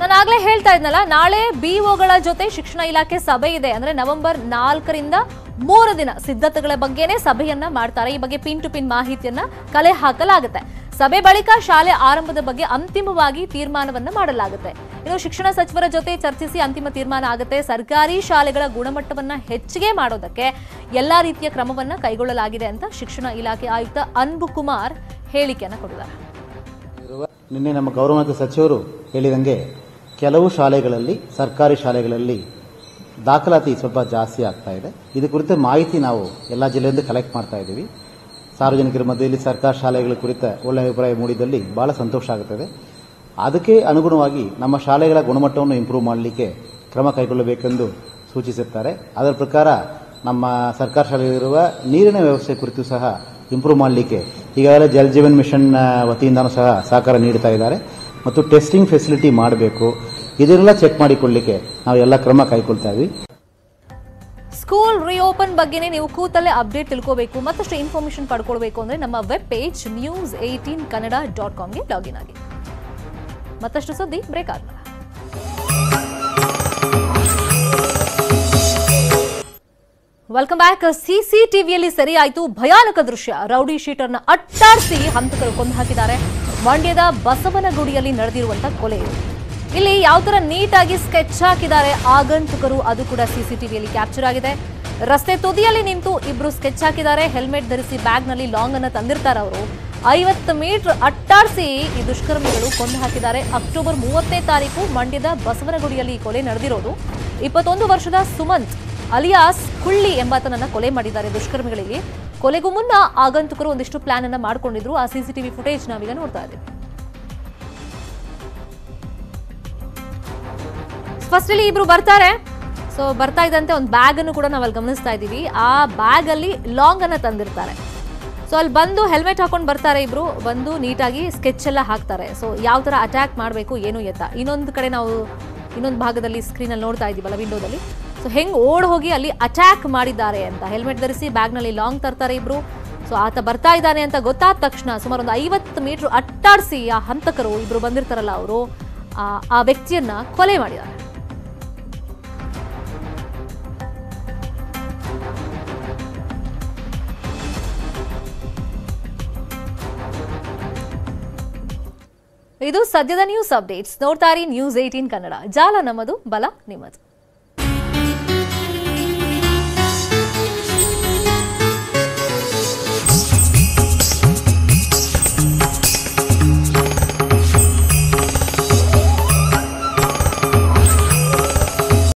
ನಾನು ಆಗ್ಲೇ ಹೇಳ್ತಾ ಇದ್ನಲ್ಲ, ನಾಳೆ ಬಿಒಗಳ ಜೊತೆ ಶಿಕ್ಷಣ ಇಲಾಖೆ ಸಭೆ ಇದೆ. ಅಂದ್ರೆ ನವೆಂಬರ್ ನಾಲ್ಕರಿಂದ ಮೂರು ದಿನ ಸಿದ್ಧತೆಗಳ ಬಗ್ಗೆನೇ ಸಭೆಯನ್ನ ಮಾಡ್ತಾರೆ. ಈ ಬಗ್ಗೆ ಪಿನ್ ಟು ಪಿನ್ ಮಾಹಿತಿಯನ್ನ ಕಲೆ ಹಾಕಲಾಗುತ್ತೆ. ಸಭೆ ಬಳಿಕ ಶಾಲೆ ಆರಂಭದ ಬಗ್ಗೆ ಅಂತಿಮವಾಗಿ ತೀರ್ಮಾನವನ್ನ ಮಾಡಲಾಗುತ್ತೆ. ಇನ್ನು ಶಿಕ್ಷಣ ಸಚಿವರ ಜೊತೆ ಚರ್ಚಿಸಿ ಅಂತಿಮ ತೀರ್ಮಾನ ಆಗುತ್ತೆ. ಸರ್ಕಾರಿ ಶಾಲೆಗಳ ಗುಣಮಟ್ಟವನ್ನ ಹೆಚ್ಚಿಗೆ ಮಾಡೋದಕ್ಕೆ ಎಲ್ಲಾ ರೀತಿಯ ಕ್ರಮವನ್ನ ಕೈಗೊಳ್ಳಲಾಗಿದೆ ಅಂತ ಶಿಕ್ಷಣ ಇಲಾಖೆ ಆಯುಕ್ತ ಅನ್ಬು ಕುಮಾರ್ ಹೇಳಿಕೆಯನ್ನ ಕೊಟ್ಟಿದ್ದಾರೆ. ನಿನ್ನೆ ನಮ್ಮ ಗೌರವಾನ್ವಿತ ಸಚಿವರು ಹೇಳಿದಂಗೆ ಕೆಲವು ಶಾಲೆಗಳಲ್ಲಿ, ಸರ್ಕಾರಿ ಶಾಲೆಗಳಲ್ಲಿ ದಾಖಲಾತಿ ಸ್ವಲ್ಪ ಜಾಸ್ತಿ ಆಗ್ತಾ ಇದೆ. ಇದು ಕುರಿತ ಮಾಹಿತಿ ನಾವು ಎಲ್ಲ ಜಿಲ್ಲೆಯಿಂದ ಕಲೆಕ್ಟ್ ಮಾಡ್ತಾ ಇದ್ದೀವಿ. ಸಾರ್ವಜನಿಕರ ಮಧ್ಯದಲ್ಲಿ ಸರ್ಕಾರಿ ಶಾಲೆಗಳ ಕುರಿತ ಒಳ್ಳೆಯ ಅಭಿಪ್ರಾಯ ಮೂಡಿದಲ್ಲಿ ಬಹಳ ಸಂತೋಷ ಆಗುತ್ತದೆ ಅದಕ್ಕೆ ಅನುಗುಣವಾಗಿ ನಮ್ಮ ಶಾಲೆಗಳ ಗುಣಮಟ್ಟವನ್ನು ಇಂಪ್ರೂವ್ ಮಾಡಲಿಕ್ಕೆ ಕ್ರಮ ಕೈಗೊಳ್ಳಬೇಕೆಂದು ಸೂಚಿಸುತ್ತಾರೆ. ಅದರ ಪ್ರಕಾರ ನಮ್ಮ ಸರ್ಕಾರಿ ಶಾಲೆಯಲ್ಲಿರುವ ನೀರಿನ ವ್ಯವಸ್ಥೆ ಕುರಿತು ಸಹ ಇಂಪ್ರೂವ್ ಮಾಡಲಿಕ್ಕೆ ಈಗಾಗಲೇ ಜಲ್ ಜೀವನ್ ಮಿಷನ್ ವತಿಯಿಂದನೂ ಸಹ ಸಹಕಾರ ನೀಡ್ತಾ ಇದ್ದಾರೆ. ಮತ್ತು ಟೆಸ್ಟಿಂಗ್ ಫೆಸಿಲಿಟಿ ಮಾಡಬೇಕು. ಇದನ್ನೆಲ್ಲ ಚೆಕ್ ಮಾಡಿಕೊಳ್ಳಲಿಕ್ಕೆ ನಾವು ಎಲ್ಲ ಕ್ರಮ ಕೈಗೊಳ್ತಾ ಇದ್ವಿ. ಸ್ಕೂಲ್ ರಿಓಪನ್ ಬಗ್ಗೆನೇ ನೀವು ಕೂತಲ್ಲೇ ಅಪ್ಡೇಟ್ ತಿಳ್ಕೋಬೇಕು, ಮತ್ತಷ್ಟು ಇನ್ಫಾರ್ಮೇಶನ್ ಪಡ್ಕೊಳ್ಬೇಕು ಅಂದ್ರೆ ನಮ್ಮ web page news eighteen Kannada dot ಕಾಮ್ಗೆ login ಆಗಿ. ಮತ್ತಷ್ಟು ಸುದ್ದಿ, ಬ್ರೇಕ್ ಆದ್ಮೇಲೆ ವೆಲ್ಕಮ್ ಬ್ಯಾಕ್ ಸಿಸಿಟಿವಿಯಲ್ಲಿ ಸರಿಯಾಯಿತು. ಭಯಾನಕ ದೃಶ್ಯ. ರೌಡಿ ಶೀಟರ್ನ ಅಟ್ಟಾಡಿಸಿ ಹಂತಕರು ಕೊಂದು ಹಾಕಿದ್ದಾರೆ. ಮಂಡ್ಯದ ಬಸವನಗುಡಿಯಲ್ಲಿ ನಡೆದಿರುವಂತಹ ಕೊಲೆ ಇಲ್ಲಿ ಯಾವ ತರ ನೀಟಾಗಿ ಸ್ಕೆಚ್ ಹಾಕಿದ್ದಾರೆ ಆಗಂತುಕರು, ಅದು ಕೂಡ ಸಿಸಿಟಿವಿಯಲ್ಲಿ ಕ್ಯಾಪ್ಚರ್ ಆಗಿದೆ. ರಸ್ತೆ ತುದಿಯಲ್ಲಿ ನಿಂತು ಇಬ್ರು ಸ್ಕೆಚ್ ಹಾಕಿದ್ದಾರೆ. ಹೆಲ್ಮೆಟ್ ಧರಿಸಿ ಬ್ಯಾಗ್ನಲ್ಲಿ ಲಾಂಗ್ ಅನ್ನ ತಂದಿರ್ತಾರೆ ಅವರು. ಐವತ್ತು ಮೀಟರ್ ಅಟ್ಟಾಡಿಸಿ ಈ ದುಷ್ಕರ್ಮಿಗಳು ಕೊಂದು ಹಾಕಿದ್ದಾರೆ. ಅಕ್ಟೋಬರ್ ಮೂವತ್ತನೇ ತಾರೀಕು ಮಂಡ್ಯದ ಬಸವನಗುಡಿಯಲ್ಲಿ ಈ ಕೊಲೆ ನಡೆದಿರೋದು. ಇಪ್ಪತ್ತೊಂದು ವರ್ಷದ ಸುಮಂತ್ ಅಲಿಯಾಸ್ ಕುಳ್ಳಿ ಎಂಬಾತನನ್ನ ಕೊಲೆ ಮಾಡಿದ್ದಾರೆ ದುಷ್ಕರ್ಮಿಗಳಿಗೆ. ಕೊಲೆಗೂ ಮುನ್ನ ಆಗಂತುಕರು ಒಂದಿಷ್ಟು ಪ್ಲಾನ್ ಅನ್ನ ಮಾಡ್ಕೊಂಡಿದ್ರು. ಆ ಸಿಸಿಟಿವಿ ಫುಟೇಜ್ ನಾವೀಗ ನೋಡ್ತಾ ಇದ್ದೀವಿ. ಫಸ್ಟ್ ಅಲ್ಲಿ ಇಬ್ರು ಬರ್ತಾರೆ. ಸೊ ಬರ್ತಾ ಇದ್ದಂತೆ ಒಂದು ಬ್ಯಾಗ್ ಅನ್ನು ಕೂಡ ನಾವಲ್ಲಿ ಗಮನಿಸ್ತಾ ಇದ್ದೀವಿ. ಆ ಬ್ಯಾಗ್ ಅಲ್ಲಿ ಲಾಂಗ್ ಅನ್ನ ತಂದಿರ್ತಾರೆ. ಸೊ ಅಲ್ಲಿ ಬಂದು ಹೆಲ್ಮೆಟ್ ಹಾಕೊಂಡು ಬರ್ತಾರೆ ಇಬ್ರು. ಬಂದು ನೀಟಾಗಿ ಸ್ಕೆಚ್ ಎಲ್ಲ ಹಾಕ್ತಾರೆ. ಸೊ ಯಾವ ತರ ಅಟ್ಯಾಕ್ ಮಾಡಬೇಕು, ಏನು ಎತ್ತ. ಇನ್ನೊಂದು ಕಡೆ ನಾವು ಇನ್ನೊಂದು ಭಾಗದಲ್ಲಿ ಸ್ಕ್ರೀನಲ್ಲಿ ನೋಡ್ತಾ ಇದ್ದೀವಲ್ಲ ವಿಂಡೋದಲ್ಲಿ ಸೊ ಹೆಂಗ್ ಓಡ್ ಹೋಗಿ ಅಲ್ಲಿ ಅಟ್ಯಾಕ್ ಮಾಡಿದ್ದಾರೆ ಅಂತ. ಹೆಲ್ಮೆಟ್ ಧರಿಸಿ ಬ್ಯಾಗ್ನಲ್ಲಿ ಲಾಂಗ್ ತರ್ತಾರೆ ಇಬ್ರು. ಸೊ ಆತ ಬರ್ತಾ ಇದ್ದಾನೆ ಅಂತ ಗೊತ್ತಾದ ತಕ್ಷಣ ಸುಮಾರು ಒಂದು ಐವತ್ತು ಮೀಟರ್ ಅಟ್ಟಾಡಿಸಿ ಆ ಹಂತಕರು ಇಬ್ರು ಬಂದಿರ್ತಾರಲ್ಲ ಅವರು, ಆ ವ್ಯಕ್ತಿಯನ್ನ ಕೊಲೆ ಮಾಡಿದ್ದಾರೆ. ಇದು ಸದ್ಯದ ನ್ಯೂಸ್ ಅಪ್ಡೇಟ್ಸ್ ನೋಡ್ತಾರಿ ನ್ಯೂಸ್ ಏಟೀನ್ ಕನ್ನಡ. ಜಾಲ ನಮ್ಮದು, ಬಲ ನಿಮ್ಮದು.